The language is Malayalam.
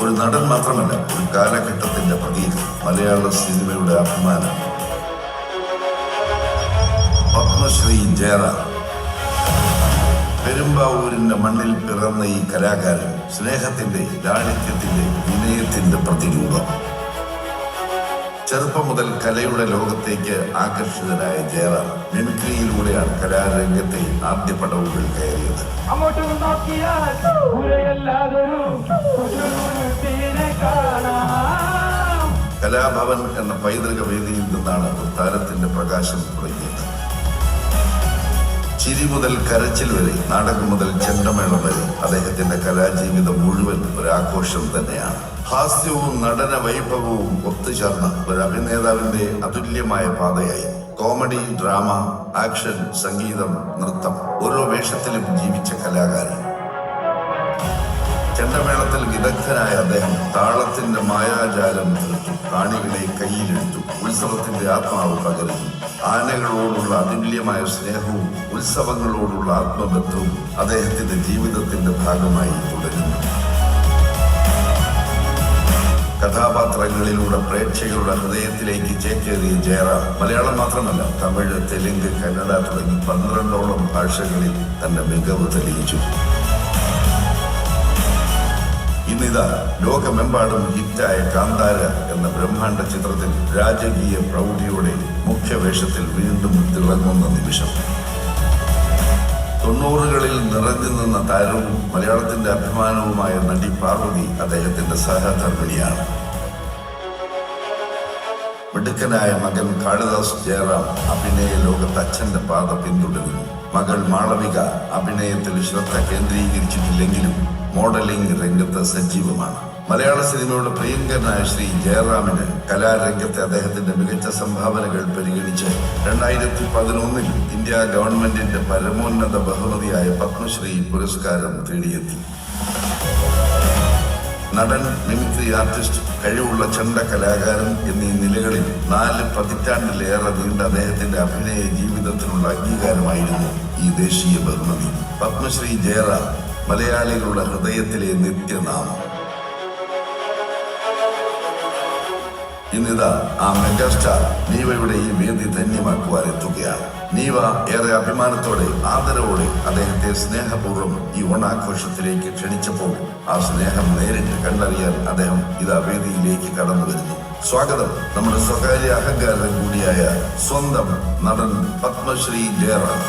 ഒരു നടൻ മാത്രമല്ല ഒരു കാലഘട്ടത്തിന്റെ പ്രതീകം മലയാള സിനിമയുടെ അഭിമാനം. പത്മശ്രീ ജയറാം. പെരുമ്പാവൂരിന്റെ മണ്ണിൽ പിറന്ന ഈ കലാകാരൻ സ്നേഹത്തിന്റെ ലാളിത്യത്തിന്റെ വിനയത്തിന്റെ പ്രതിരൂപം. ചെറുപ്പം മുതൽ കലയുടെ ലോകത്തേക്ക് ആകർഷിതനായ ജയറാം മിമിക്രിയിലൂടെയാണ് കലാരംഗത്തെ ആദ്യ പടവുകൾ കയറിയത്. അങ്ങോട്ട് കലാഭവൻ എന്ന പൈതൃക വേദിയിൽ നിന്നാണ് താരത്തിന്റെ പ്രകാശം തുടങ്ങിയത്. ചിരി മുതൽ കരച്ചിൽ വരെ നാടകം മുതൽ ചെണ്ടമേളം വരെ അദ്ദേഹത്തിന്റെ കലാജീവിതം മുഴുവൻ ഒരാഘോഷം തന്നെയാണ്. ഹാസ്യവും നടന വൈഭവവും ഒത്തുചേർന്ന ഒരു അഭിനേതാവിന്റെ അതുല്യമായ പാതയായി. കോമഡി ഡ്രാമ ആക്ഷൻ സംഗീതം നൃത്തം ഓരോ വേഷത്തിലും ജീവിച്ച കലാകാരൻ ചെണ്ടമേളത്തിൽ വിദഗ്ധനായ അദ്ദേഹം താളത്തിന്റെ മായാജാലം തീർത്തു കാണികളെ കയ്യിലെടുത്തു. ഉത്സവത്തിന്റെ ആത്മാവ് പകരുന്നു. ആനകളോടുള്ള അതുല്യമായ സ്നേഹവും ഉത്സവങ്ങളോടുള്ള ആത്മബന്ധവും അദ്ദേഹത്തിന്റെ ജീവിതത്തിന്റെ ഭാഗമായി തുടരുന്നു. കഥാപാത്രങ്ങളിലൂടെ പ്രേക്ഷകരുടെ ഹൃദയത്തിലേക്ക് ചേക്കേറിയ ജയറാം മലയാളം മാത്രമല്ല തമിഴ് തെലുങ്ക് കന്നഡ തുടങ്ങി പന്ത്രണ്ടോളം ഭാഷകളിൽ തന്റെ മികവ് തെളിയിച്ചു. ഇന്നിതാ ലോകമെമ്പാടും ഹിറ്റായ കാന്താര എന്ന ബ്രഹ്മാണ്ഡ ചിത്രത്തിൽ രാജകീയ പ്രൗഢിയോടെ മുഖ്യവേഷത്തിൽ വീണ്ടും തിളങ്ങുന്ന നിമിഷം. തൊണ്ണൂറുകളിൽ നിറഞ്ഞു നിന്ന താരവും മലയാളത്തിന്റെ അഭിമാനവുമായ നടി പാർവതി അദ്ദേഹത്തിന്റെ സഹധർമ്മിണിയാണ്. മിടുക്കനായ മകൻ കാളിദാസ് ജയറാം അഭിനയ ലോകത്ത് അച്ഛന്റെ പാത പിന്തുടരുന്നു. മകൾ മാളവിക അഭിനയത്തിൽ ശ്രദ്ധ കേന്ദ്രീകരിച്ചിട്ടില്ലെങ്കിലും മോഡലിംഗ് രംഗത്ത് സജീവമാണ്. മലയാള സിനിമയുടെ പ്രിയങ്കരനായ ശ്രീ ജയറാമിന് കലാരംഗത്തെ അദ്ദേഹത്തിന്റെ മികച്ച സംഭാവനകൾ പരിഗണിച്ച് രണ്ടായിരത്തി പതിനൊന്നിൽ ഇന്ത്യ ഗവൺമെന്റിന്റെ പരമോന്നത ബഹുമതിയായ പത്മശ്രീ പുരസ്കാരം തേടിയെത്തി. നടൻ മിമിക്രി ആർട്ടിസ്റ്റ് കഴിവുള്ള ചണ്ട കലാകാരൻ എന്നീ നിലകളിൽ നാല് പതിറ്റാണ്ടിലേറെ നീണ്ട അദ്ദേഹത്തിന്റെ അഭിനയ ജീവിതത്തിനുള്ള അംഗീകാരമായിരുന്നു ഈ ദേശീയ ബഹുമതി. പത്മശ്രീ ജയറാം മലയാളികളുടെ ഹൃദയത്തിലെ നിത്യനാമം. ഇന്നിതാ ആ മെഗാസ്റ്റാർ നീവയുടെ ഈ വേദി ധന്യമാക്കുവാൻ എത്തുകയാണ്. നീവ ഏറെ അഭിമാനത്തോടെ ആദരവോടെ അദ്ദേഹത്തെ സ്നേഹപൂർവം ഈ ഓണാഘോഷത്തിലേക്ക് ക്ഷണിച്ചപ്പോൾ ആ സ്നേഹം നേരിട്ട് കണ്ടറിയാൻ അദ്ദേഹം ഇതാ വേദിയിലേക്ക് കടന്നു വരുന്നു. സ്വാഗതം. നമ്മുടെ സ്വകാര്യ അഹങ്കാരൻ കൂടിയായ സ്വന്തം നടൻ പത്മശ്രീ ജയറാം.